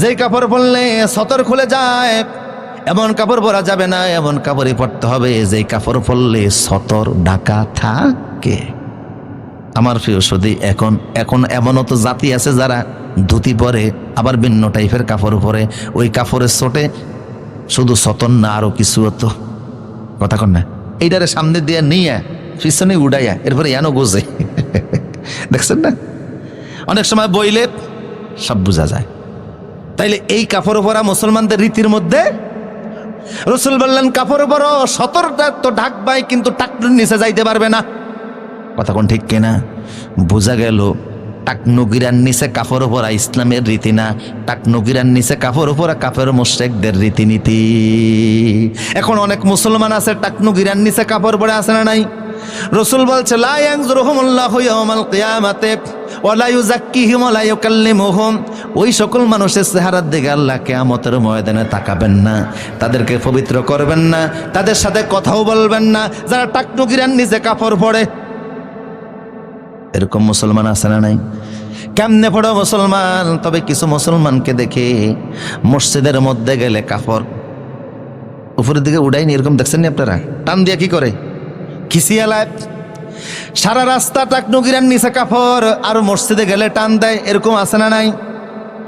যেই কাপড় পরলে সতর খুলে যায়, এমন কাপড় পরা যাবে না, এমন কাপড়ই পরতে হবে। যেই কাপড় পরলে সতর ঢাকা থাকে। আমার প্রিয় সদি এখন এখন এমনও তো জাতি আছে যারা ধুতি পরে, আবার ভিন্ন টাইপের কাপড় পরে। ওই কাপড়ের চোটে শুধু সতন না, আরও কিছু হতো কথা কন না। এইটারে সামনে দিয়ে নিয়ে, পিছনে উড়াইয়া, এরপরে এনো গোজে। দেখছেন না? অনেক সময় বইলে সব বোঝা যায়। তাইলে এই কাপড় পরা মুসলমানদের রীতির মধ্যে রসুল বললেন কাপড় পরো সতর্কতা তো ঢাকবাই কিন্তু টাকনুর নিচে যাইতে পারবে না। কথা কোন ঠিক কিনা? বোঝা গেল, টাকনুগিরার নিচে কাপড় পরা ইসলামের রীতি না। টাকনুগিরার নিচে কাপড় পরা কাপের মোশেকদের রীতিনীতি। এখন অনেক মুসলমান আছে, টাকনুগিরার নিচে কাপড় পরে আছে না নাই? রসুল বলছে, লা ইয়ানজুরুহুমুল্লাহু ইয়াওমাল কিয়ামাতে। ওয়ালা ইউকাল্লিমুহুম। ওই সকল মানুষের চেহারার দিকে আল্লাহ কিয়ামতের ময়দানে তাকাবেন না। তাদেরকে পবিত্র করবেন না। তাদের সাথে কথাও বলবেন না। যারা টাকনুগিরার নিচে কাপড় পরে। এরকম মুসলমান আছে না নাই? কেমনে পড়ো মুসলমান? তবে কিছু মুসলমানকে দেখে মসজিদের মধ্যে গেলে কাপড় উপরের দিকে উড়াইনি এরকম দেখছেন নি আপনারা? টান দিয়া কি করে? খিসিয়ালায় সারা রাস্তা টাকনুগিরার নিচে কাপড় আর মসজিদে গেলে টান দেয় এরকম আছে না নাই?